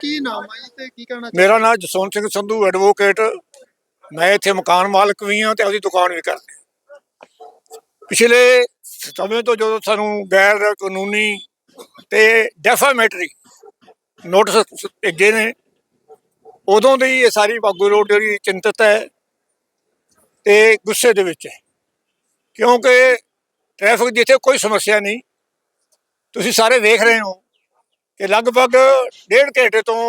ਕੀ ਨਾਮ ਹੈ ਜੀ ਤੇ ਕੀ ਕਹਿਣਾ ਮੇਰਾ ਨਾਮ ਜਸਵੰਤ ਸਿੰਘ ਸੰਧੂ ਐਡਵੋਕੇਟ ਮੈਂ ਇੱਥੇ ਮਕਾਨ ਮਾਲਕ ਵੀ ਹਾਂ ਤੇ ਉਹਦੀ ਦੁਕਾਨ ਵੀ ਕਰਦਾ ਪਿਛਲੇ ਸਮੇਂ ਤੋਂ ਜਦੋਂ ਸਾਨੂੰ ਗੈਰ ਕਾਨੂੰਨੀ ਤੇ ਡੈਫਾਮੇਟਰੀ ਨੋਟਿਸ ਭੇਜੇ ਨੇ, ਉਦੋਂ ਦੀ ਇਹ ਸਾਰੀ ਬਾਗੂ ਰੋਡ ਜਿਹੜੀ ਚਿੰਤਤ ਹੈ ਤੇ ਗੁੱਸੇ ਦੇ ਵਿੱਚ ਹੈ। ਕਿਉਂਕਿ ਟ੍ਰੈਫਿਕ ਦੀ ਇੱਥੇ ਕੋਈ ਸਮੱਸਿਆ ਨਹੀਂ। ਤੁਸੀਂ ਸਾਰੇ ਵੇਖ ਰਹੇ ਹੋ ਕਿ ਲਗਭਗ ਡੇਢ ਘੰਟੇ ਤੋਂ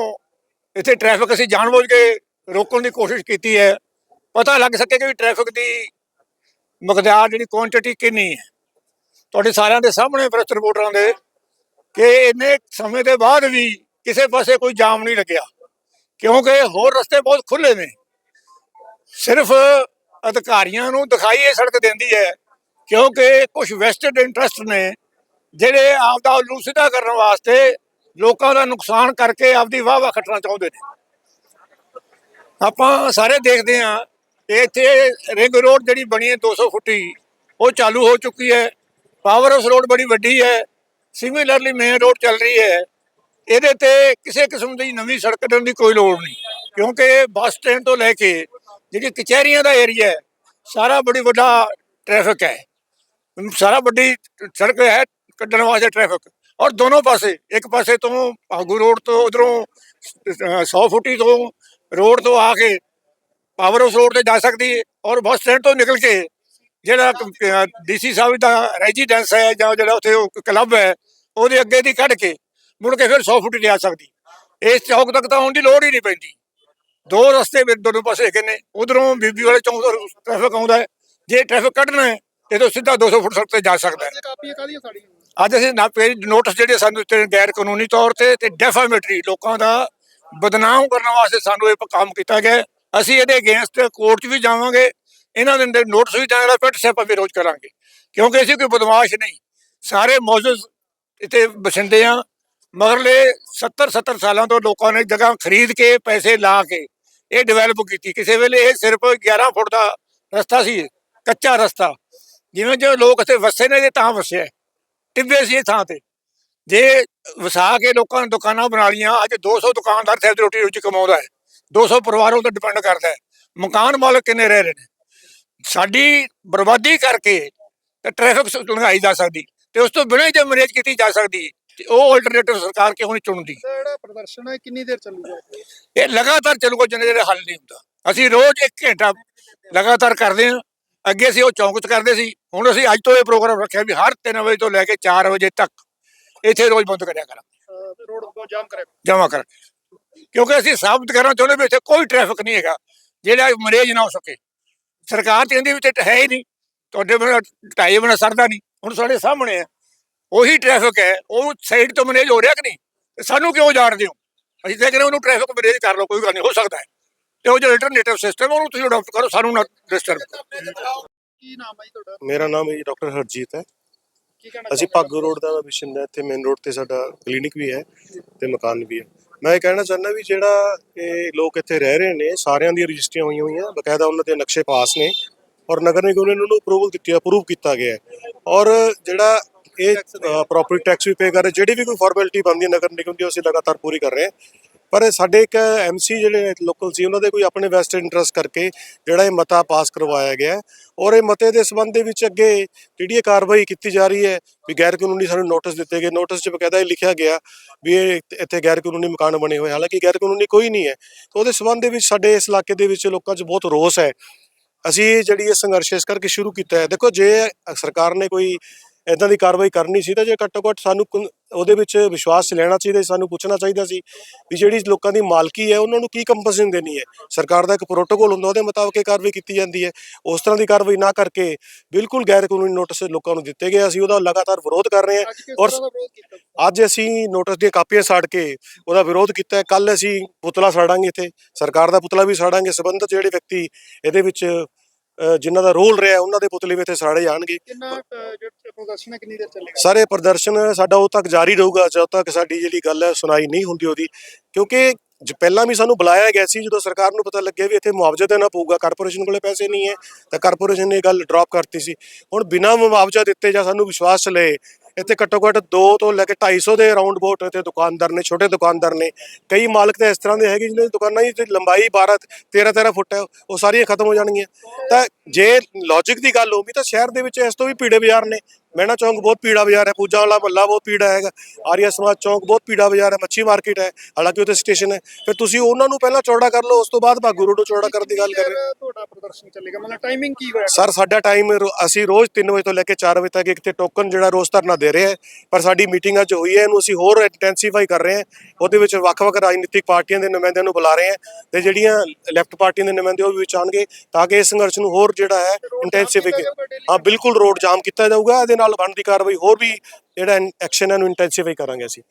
ਇੱਥੇ ਟ੍ਰੈਫਿਕ ਅਸੀਂ ਜਾਣਬੁੱਝ ਕੇ ਰੋਕਣ ਦੀ ਕੋਸ਼ਿਸ਼ ਕੀਤੀ ਹੈ। ਪਤਾ ਲੱਗ ਸਕੇ ਕਿ ਵੀ ਟ੍ਰੈਫਿਕ ਦੀ ਮਕਦਾਰ ਜਿਹੜੀ ਕੁਆਂਟੀਟੀ ਕਿੰਨੀ ਹੈ। ਤੁਹਾਡੇ ਸਾਰਿਆਂ ਦੇ ਸਾਹਮਣੇ ਪ੍ਰੈਸ ਰਿਪੋਰਟਰਾਂ ਦੇ ਕਿ ਇੰਨੇ ਸਮੇਂ ਦੇ ਬਾਅਦ ਵੀ ਕਿਸੇ ਪਾਸੇ ਕੋਈ ਜਾਮ ਨਹੀਂ ਲੱਗਿਆ। ਕਿਉਂਕਿ ਹੋਰ ਰਸਤੇ ਬਹੁਤ ਖੁੱਲੇ ਨੇ। ਸਿਰਫ ਅਧਿਕਾਰੀਆਂ ਨੂੰ ਦਿਖਾਈ ਇਹ ਸੜਕ ਦਿੰਦੀ ਹੈ, ਕਿਉਂਕਿ ਕੁਝ ਵੈਸਟਡ ਇੰਟਰਸਟ ਨੇ ਜਿਹੜੇ ਆਪ ਦਾ ਉਲੂ ਸਿੱਧਾ ਕਰਨ ਵਾਸਤੇ ਲੋਕਾਂ ਦਾ ਨੁਕਸਾਨ ਕਰਕੇ ਆਪਦੀ ਵਾਹ ਵਾਹ ਖੱਟਣਾ ਚਾਹੁੰਦੇ ਨੇ। ਆਪਾਂ ਸਾਰੇ ਦੇਖਦੇ ਹਾਂ, ਇੱਥੇ ਰਿੰਗ ਰੋਡ ਜਿਹੜੀ ਬਣੀ ਹੈ 200 ਫੁੱਟੀ, ਉਹ ਚਾਲੂ ਹੋ ਚੁੱਕੀ ਹੈ। ਪਾਵਰ ਹਾਊਸ ਰੋਡ ਬੜੀ ਵੱਡੀ ਹੈ। ਸਿਮਿਲਰਲੀ ਮੇਨ ਰੋਡ ਚੱਲ ਰਹੀ ਹੈ। ਇਹਦੇ ਤੇ ਕਿਸੇ ਕਿਸਮ ਦੀ ਨਵੀਂ ਸੜਕ ਕੱਢਣ ਦੀ ਕੋਈ ਲੋੜ ਨਹੀਂ। ਕਿਉਂਕਿ ਬੱਸ ਸਟੈਂਡ ਤੋਂ ਲੈ ਕੇ ਜਿਹੜੀ ਕਚਹਿਰੀਆਂ ਦਾ ਏਰੀਆ ਹੈ, ਸਾਰਾ ਬੜੀ ਵੱਡਾ ਟ੍ਰੈਫਿਕ ਹੈ। ਸਾਰਾ ਵੱਡੀ ਸੜਕ ਹੈ, ਕੱਢਣ ਵਾਸਤੇ ਟ੍ਰੈਫਿਕ ਔਰ ਦੋਨੋਂ ਪਾਸੇ, ਇੱਕ ਪਾਸੇ ਤੋਂ ਭਾਗੂ ਰੋਡ ਤੋਂ ਉਧਰੋਂ 100 ਫੁੱਟੀ ਤੋਂ ਰੋਡ ਤੋਂ ਆ ਕੇ ਪਾਵਰ ਹਾਊਸ ਰੋਡ ਤੇ ਜਾ ਸਕਦੀ ਹੈ ਔਰ ਬੱਸ ਸਟੈਂਡ ਤੋਂ ਨਿਕਲ ਕੇ ਜਿਹੜਾ ਡੀਸੀ ਸਾਹਿਬ ਦਾ ਰੈਜ਼ੀਡੈਂਸ ਹੈ ਜਾਂ ਜਿਹੜਾ ਉੱਥੇ ਉਹ ਕਲੱਬ ਹੈ, ਉਹਦੇ ਅੱਗੇ ਦੀ ਕੱਢ ਕੇ ਮੁੜ ਕੇ ਫਿਰ 100 ਫੁੱਟ ਤੇ ਆ ਸਕਦੀ। ਇਸ ਚੌਕ ਤੱਕ ਤਾਂ ਆਉਣ ਦੀ ਲੋੜ ਹੀ ਨਹੀਂ ਪੈਂਦੀ। ਦੋ ਰਸਤੇ ਵੀ ਦੋਨੋਂ ਪਾਸੇ ਹੈਗੇ ਨੇ, ਉਧਰੋਂ ਬੀਬੀ ਵਾਲੇ ਚੌਂਕ ਤੋਂ ਟ੍ਰੈਫਿਕ ਆਉਂਦਾ ਹੈ। ਜੇ ਟ੍ਰੈਫਿਕ ਕੱਢਣਾ ਹੈ ਇਹ ਤੋਂ ਸਿੱਧਾ 200 ਫੁੱਟ ਸੜਕ ਤੇ ਜਾ ਸਕਦਾ ਹੈ। ਅੱਜ ਅਸੀਂ ਨਾ ਪੇਜ ਨੋਟਿਸ ਜਿਹੜੇ ਸਾਨੂੰ ਦਿੱਤੇ ਗੈਰ ਕਾਨੂੰਨੀ ਤੌਰ ਤੇ ਤੇ ਡੈਫਾਮੇਟਰੀ ਲੋਕਾਂ ਦਾ ਬਦਨਾਮ ਕਰਨ ਵਾਸਤੇ ਸਾਨੂੰ ਇਹ ਕੰਮ ਕੀਤਾ ਗਿਆ ਅਸੀਂ ਇਹਦੇ ਅਗੇਂਸਟ ਕੋਰਟ 'ਚ ਵੀ ਜਾਵਾਂਗੇ, ਇਹਨਾਂ ਦੇ ਨੋਟਿਸ ਵੀ ਦੇਣਾ ਪਿੱਟ ਸਿਆਪਾ ਵਿਰੋਧ ਕਰਾਂਗੇ। ਕਿਉਂਕਿ ਅਸੀਂ ਕੋਈ ਬਦਮਾਸ਼ ਨਹੀਂ। ਸਾਰੇ ਮੌਜੂਦ ਇੱਥੇ ਬਸਿੰਦੇ ਆ ਮਗਰਲੇ 70 70 ਸਾਲਾਂ ਤੋਂ ਲੋਕਾਂ ਨੇ ਜਗ੍ਹਾ ਖਰੀਦ ਕੇ, ਪੈਸੇ ਲਾ ਕੇ ਇਹ ਡਿਵੈਲਪ ਕੀਤੀ। ਕਿਸੇ ਵੇਲੇ ਇਹ ਸਿਰਫ 11 ਫੁੱਟ ਦਾ ਰਸਤਾ ਸੀ, ਕੱਚਾ ਰਸਤਾ। ਜਿਵੇਂ ਜੋ ਲੋਕ ਇੱਥੇ ਵਸੇ ਨੇ, ਇਹ ਤਾਂ ਵਸਿਆ ਟਿੱਬੇ ਸੀ ਇਹ ਥਾਂ ਤੇ। ਜੇ ਵਸਾ ਕੇ ਲੋਕਾਂ ਨੇ ਦੁਕਾਨਾਂ ਬਣਾ ਲੀਆਂ ਅੱਜ 200 ਦੁਕਾਨਦਾਰ ਸਿਰ ਦੀ ਰੋਟੀ ਰੋਜੀ ਕਮਾਉਂਦਾ ਹੈ। 200 ਪਰਿਵਾਰ ਉਹ ਤੇ ਡਿਪੈਂਡ ਕਰਦਾ ਹੈ। ਮਕਾਨ ਮਾਲਕ ਕਿੰਨੇ ਰਹਿ ਰਹੇ ਨੇ? ਸਾਡੀ ਬਰਬਾਦੀ ਕਰਕੇ ਤੇ ਟ੍ਰੈਫਿਕ ਲੰਘਾਈ ਜਾ ਸਕਦੀ ਤੇ ਉਸ ਤੋਂ ਬਿਨਾਂ ਹੀ ਜੇ ਮੈਨੇਜ ਕੀਤੀ ਜਾ ਸਕਦੀ ਤੇ ਉਹ ਆਲਟਰਨੇਟਿਵ ਸਰਕਾਰ ਕਿਉਂ ਨਹੀਂ ਚੁਣਦੀ? ਤੇ ਜਿਹੜਾ ਪ੍ਰਦਰਸ਼ਨ ਹੈ ਕਿੰਨੀ ਦੇਰ ਚੱਲੂਗਾ? ਇਹ ਲਗਾਤਾਰ ਚੱਲੂਗਾ ਜਿੰਨੇ ਜਿਹੜੇ ਹੱਲ ਨਹੀਂ ਹੁੰਦਾ। ਅਸੀਂ ਰੋਜ਼ 1 ਘੰਟਾ ਲਗਾਤਾਰ ਕਰਦੇ ਹਾਂ। ਅੱਗੇ ਅਸੀਂ ਉਹ ਚੌਂਕ 'ਚ ਕਰਦੇ ਸੀ। ਹੁਣ ਅਸੀਂ ਅੱਜ ਤੋਂ ਇਹ ਪ੍ਰੋਗਰਾਮ ਰੱਖਿਆ ਵੀ ਹਰ 3 ਵਜੇ ਤੋਂ ਲੈ ਕੇ 4 ਵਜੇ ਤੱਕ ਇੱਥੇ ਰੋਜ਼ ਬੰਦ ਕਰਿਆ ਕਰਾਂਗੇ। ਰੋਡ ਕੋ ਜਾਮ ਕਰੇ। ਜਮਾ ਕਰ ਕਿਉਂਕਿ ਅਸੀਂ ਸਾਬਤ ਕਰਨਾ ਚਾਹੁੰਦੇ ਵੀ ਇੱਥੇ ਕੋਈ ਟ੍ਰੈਫਿਕ ਨਹੀਂ ਹੈਗਾ। ਜਿਹੜਾ ਮਰੇਜ ਨਾ ਹੋ ਸਕੇ। ਸਰਕਾਰ ਤੇ ਇਹਦੇ ਵਿੱਚ ਹੈ ਹੀ ਨਹੀਂ। ਤੁਹਾਡੇ ਬਿਨਾਂ ਢਾਈ ਬਿਨਾਂ ਸਰਦਾ ਨਹੀਂ। ਹੁਣ ਸਾਡੇ ਸਾਹਮਣੇ ਹੈ ਉਹੀ ਟ੍ਰੈਫਿਕ ਹੈ। ਉਹ ਸਾਈਡ ਤੋਂ ਮਰੇਜ ਹੋ ਰਿਹਾ ਕਿ ਨਹੀਂ? ਸਾਨੂੰ ਕਿਉਂ ਜਾਣਦੇ ਹੋ? ਅਸੀਂ ਤਾਂ ਕਹਿੰਦੇ ਉਹਨੂੰ ਟ੍ਰੈਫਿਕ ਮਰੇਜ ਕਰ ਲਓ ਕੋਈ ਗੱਲ ਨਹੀਂ ਹੋ ਸਕਦਾ ਹੈ। ਤੇ ਉਹ ਜਿਹੜਾ ਅਲਟਰਨੇਟਿਵ ਸਿਸਟਮ ਉਹਨੂੰ ਤੁਸੀਂ ਅਡਾਪਟ ਕਰੋ। ਸਾਨੂੰ ਨਾ ਡਿਸਟਰਬ ਕਰੋ। ਕੀ ਨਾਮ ਹੈ ਜੀ ਤੁਹਾਡਾ? ਮੇਰਾ ਨਾਮ ਹੈ ਡਾਕਟਰ ਹਰਜੀਤ ਹੈ। ਕੀ ਕਹਿਣਾ ਅਸੀਂ ਭਾਗੋ ਰੋਡ ਦਾ ਮਿਸ਼ਨ ਹੈ ਇੱਥੇ ਮੇਨ ਰੋਡ ਤੇ ਸਾਡਾ ਕਲੀਨਿਕ ਵੀ ਹੈ ਤੇ ਮਕਾਨ ਵੀ ਹੈ। ਮੈਂ ਇਹ ਕਹਿਣਾ ਚਾਹੁੰਦਾ ਵੀ ਜਿਹੜਾ ਇਹ ਲੋਕ ਇੱਥੇ ਰਹਿ ਰਹੇ ਨੇ ਸਾਰਿਆਂ ਦੀਆਂ ਰਜਿਸਟਰੀਆਂ ਹੋਈਆਂ ਹੋਈਆਂ ਬਕਾਇਦਾ ਉਹਨਾਂ ਦੇ ਨਕਸ਼ੇ ਪਾਸ ਨੇ ਔਰ ਨਗਰ ਨਿਗਮ ਨੇ ਉਹਨਾਂ ਨੂੰ ਅਪਰੂਵਲ ਦਿੱਤੀ ਹੈ ਅਪਰੂਵ ਕੀਤਾ ਗਿਆ ਹੈ। ਔਰ ਜਿਹੜਾ ਇਹ ਪ੍ਰੋਪਰਟੀ ਟੈਕਸ ਵੀ ਪੇ ਕਰ ਰਹੇ ਜਿਹੜੀ ਵੀ ਕੋਈ ਫਾਰਮੈਲਿਟੀ ਬਣਦੀ ਹੈ ਨਗਰ ਨਿਗਮ ਦੀ ਉਹ ਅਸੀਂ ਲਗਾਤਾਰ ਪੂਰੀ ਕਰ ਰਹੇ ਹਾਂ। ਪਰ ਸਾਡੇ ਇੱਕ ਐਮਸੀ ਜਿਹੜੇ ਲੋਕਲ ਸੀ, ਉਹਨਾਂ ਦੇ ਕੋਈ ਆਪਣੇ ਵੈਸਟ ਇੰਟਰਸਟ ਕਰਕੇ ਜਿਹੜਾ ਇਹ ਮਤਾ ਪਾਸ ਕਰਵਾਇਆ ਗਿਆ ਔਰ ਇਹ ਮਤੇ ਦੇ ਸਬੰਧ ਦੇ ਵਿੱਚ ਅੱਗੇ ਜਿਹੜੀ ਇਹ ਕਾਰਵਾਈ ਕੀਤੀ ਜਾ ਰਹੀ ਹੈ ਵੀ ਗੈਰ ਕਾਨੂੰਨੀ ਸਾਨੂੰ ਨੋਟਿਸ ਦਿੱਤੇ ਗਏ। ਨੋਟਿਸ 'ਚ ਬਕਾਇਦਾ ਇਹ ਲਿਖਿਆ ਗਿਆ ਵੀ ਇਹ ਇੱਥੇ ਗੈਰ ਕਾਨੂੰਨੀ ਮਕਾਨ ਬਣੇ ਹੋਏ ਹਾਲਾਂਕਿ ਗੈਰ ਕਾਨੂੰਨੀ ਕੋਈ ਨਹੀਂ ਹੈ। ਤਾਂ ਉਹਦੇ ਸਬੰਧ ਦੇ ਵਿੱਚ ਸਾਡੇ ਇਸ ਇਲਾਕੇ ਦੇ ਵਿੱਚ ਲੋਕਾਂ 'ਚ ਬਹੁਤ ਰੋਸ ਹੈ। ਅਸੀਂ ਜਿਹੜੀ ਇਹ ਸੰਘਰਸ਼ ਇਸ ਕਰਕੇ ਸ਼ੁਰੂ ਕੀਤਾ ਹੈ। ਦੇਖੋ, ਜੇ ਸਰਕਾਰ ਨੇ ਕੋਈ ਇਦਾਂ ਦੀ ਕਾਰਵਾਈ ਕਰਨੀ ਸੀ ਤਾਂ ਜੇ ਘੱਟੋ ਘੱਟ ਸਾਨੂੰ ਕੁ- ਉਹਦੇ ਵਿੱਚ ਵਿਸ਼ਵਾਸ ਲੈਣਾ ਚਾਹੀਦਾ ਸੀ ਸਾਨੂੰ ਪੁੱਛਣਾ ਚਾਹੀਦਾ ਸੀ ਵੀ ਜਿਹੜੀ ਲੋਕਾਂ ਦੀ ਮਾਲਕੀ ਹੈ ਉਹਨਾਂ ਨੂੰ ਕੀ ਕੰਪਨਸੇਸ਼ਨ ਦੇਣੀ ਹੈ? ਸਰਕਾਰ ਦਾ ਇੱਕ ਪ੍ਰੋਟੋਕੋਲ ਹੁੰਦਾ ਉਹਦੇ ਮੁਤਾਬਕ ਇਹ ਕਾਰਵਾਈ ਕੀਤੀ ਜਾਂਦੀ ਹੈ। ਉਸ ਤਰ੍ਹਾਂ ਦੀ ਕਾਰਵਾਈ ਨਾ ਕਰਕੇ ਬਿਲਕੁਲ ਗੈਰ ਕਾਨੂੰਨੀ ਨੋਟਿਸ ਲੋਕਾਂ ਨੂੰ ਦਿੱਤੇ ਗਏ ਅਸੀਂ ਉਹਦਾ ਲਗਾਤਾਰ ਵਿਰੋਧ ਕਰ ਰਹੇ ਹਾਂ ਔਰ ਅੱਜ ਅਸੀਂ ਨੋਟਿਸ ਦੀਆਂ ਕਾਪੀਆਂ ਸਾੜ ਕੇ ਉਹਦਾ ਵਿਰੋਧ ਕੀਤਾ ਹੈ। ਕੱਲ ਅਸੀਂ ਪੁਤਲਾ ਸਾੜਾਂਗੇ ਇੱਥੇ। ਸਰਕਾਰ ਦਾ ਪੁਤਲਾ ਵੀ ਸਾੜਾਂਗੇ। ਸੰਬੰਧਿਤ ਜਿਹੜੇ ਵਿਅਕਤੀ ਇਹਦੇ ਵਿੱਚ ਜਿਨ੍ਹਾਂ ਦਾ ਰੋਲ ਰਿਹਾ ਉਹਨਾਂ ਦੇ ਪੁਤਲੇ ਵੀ ਇੱਥੇ ਸਾੜੇ ਜਾਣਗੇ। ਕਿੰਨਾ ਅਹ, ਜਿਹੜਾ ਪ੍ਰਦਰਸ਼ਨ ਕਿੰਨੀ ਦੇਰ ਚੱਲੇਗਾ? ਸਾਰੇ ਪ੍ਰਦਰਸ਼ਨ ਸਾਡਾ ਉਦੋਂ ਤੱਕ ਜਾਰੀ ਰਹੂਗਾ, ਜਦੋਂ ਤੱਕ ਸਾਡੀ ਜਿਹੜੀ ਗੱਲ ਹੈ ਸੁਣਾਈ ਨਹੀਂ ਹੁੰਦੀ ਉਹਦੀ। ਕਿਉਂਕਿ ਜ- ਪਹਿਲਾਂ ਵੀ ਸਾਨੂੰ ਬੁਲਾਇਆ ਗਿਆ ਸੀ, ਜਦੋਂ ਸਰਕਾਰ ਨੂੰ ਪਤਾ ਲੱਗਿਆ ਵੀ ਇੱਥੇ ਮੁਆਵਜ਼ਾ ਦੇਣਾ ਪਊਗਾ, ਕਾਰਪੋਰੇਸ਼ਨ ਕੋਲੇ ਪੈਸੇ ਨਹੀਂ ਹੈ, ਤਾਂ ਕਾਰਪੋਰੇਸ਼ਨ ਨੇ ਇਹ ਗੱਲ ਡ੍ਰੌਪ ਕਰਤੀ ਸੀ। ਹੁਣ ਬਿਨਾਂ ਮੁਆਵਜ਼ਾ ਦਿੱਤੇ ਜਾਂ ਸਾਨੂੰ ਵਿਸ਼ਵਾਸ ਲਏ, ਇੱਥੇ ਘੱਟੋ ਘੱਟ 2 ਤੋਂ ਲੈ ਕੇ 250 ਦੇ ਅਰਾਊਂਡ ਬੋਟ ਇੱਥੇ ਦੁਕਾਨਦਾਰ ਨੇ, ਛੋਟੇ ਦੁਕਾਨਦਾਰ ਨੇ। ਕਈ ਮਾਲਕ ਤਾਂ ਇਸ ਤਰ੍ਹਾਂ ਦੇ ਹੈਗੇ ਜਿਹਨਾਂ ਦੀ ਦੁਕਾਨਾਂ ਦੀ ਲੰਬਾਈ 12 13 13 ਫੁੱਟ ਹੈ, ਉਹ ਸਾਰੀਆਂ ਖਤਮ ਹੋ ਜਾਣਗੀਆਂ। ਤਾਂ ਜੇ ਲੌਜੀਕ ਦੀ ਗੱਲ ਹੋਵੇ ਤਾਂ ਸ਼ਹਿਰ ਦੇ ਵਿੱਚ ਇਸ ਤੋਂ ਵੀ ਭੀੜੇ ਬਾਜ਼ਾਰ ਨੇ। ਮਹਿਣਾ ਚੌਂਕ ਬਹੁਤ ਭੀੜਾ ਬਾਜ਼ਾਰ ਹੈ ਪੂਜਾ ਵਾਲਾ ਮੱਲਾ ਬਹੁਤ ਭੀੜਾ ਹੈਗਾ ਆਰੀਆ ਸਮਾਜ ਚੌਂਕ ਬਹੁਤ ਭੀੜਾ ਬਾਜ਼ਾਰ ਹੈ ਮੱਛੀ ਮਾਰਕੀਟ ਹੈ ਹਾਲਾਂਕਿ ਉੱਥੇ ਸਟੇਸ਼ਨ ਹੈ। ਫਿਰ ਤੁਸੀਂ ਉਹਨਾਂ ਨੂੰ ਪਹਿਲਾਂ ਚੌੜਾ ਕਰ ਲਓ ਉਸ ਤੋਂ ਬਾਅਦ ਭਾਗੂ ਰੋਡ ਚੌੜਾ ਕਰਨ ਦੀ ਗੱਲ ਕਰ ਰਹੇ ਹੋ। ਤੁਹਾਡਾ ਪ੍ਰਦਰਸ਼ਨ ਚੱਲੇਗਾ? ਮਤਲਬ ਟਾਈਮਿੰਗ ਕੀ ਹੋਇਆ? ਸਰ ਸਾਡਾ ਟਾਈਮ ਅਸੀਂ ਰੋਜ਼ 3 ਵਜੇ ਤੋਂ ਲੈ ਕੇ 4 ਵਜੇ ਤੱਕ ਇੱਕ ਤੇ ਟੋਕਨ ਜਿਹੜਾ ਰੋਜ਼ ਧਰਨਾ ਦੇ ਰਹੇ ਹਾਂ ਪਰ ਸਾਡੀ ਮੀਟਿੰਗ ਅੱਜ ਹੋਈ ਹੈ ਇਹਨੂੰ ਅਸੀਂ ਹੋਰ ਇੰਟੈਂਸੀਫਾਈ ਕਰ ਰਹੇ ਹਾਂ। ਉਹਦੇ ਵਿੱਚ ਵੱਖ-ਵੱਖ ਰਾਜਨੀਤਿਕ ਪਾਰਟੀਆਂ ਦੇ ਨੁਮਾਇੰਦਿਆਂ ਨੂੰ ਬੁਲਾ ਰਹੇ ਹਾਂ ਤੇ ਜਿਹੜੀਆਂ ਲੈਫਟ ਪਾਰਟੀਆਂ ਦੇ ਨੁਮਾਇੰਦੇ ਉਹ ਵੀ ਵਿੱਚ ਆਉਣਗੇ ਤਾਂ ਕਿ ਇਸ ਸੰਘਰਸ਼ ਨੂੰ ਹੋਰ ਜਿਹੜਾ ਹੈ ਇੰਟੈਂਸੀਫਾਈ ਹਾਂ ਬਿਲਕੁਲ ਰੋਡ ਜਾਮ ਕੀਤਾ ਜਾਊਗਾ ਇਹਦੇ ਨਾਲ ਬਣਦੀ ਕਾਰਵਾਈ ਹੋਰ ਵੀ ਜਿਹੜਾ ਐਕਸ਼ਨ ਹੈ ਨੂੰ ਇੰਟੈਂਸੀਫਾਈ ਕਰਾਂਗੇ ਅਸੀਂ।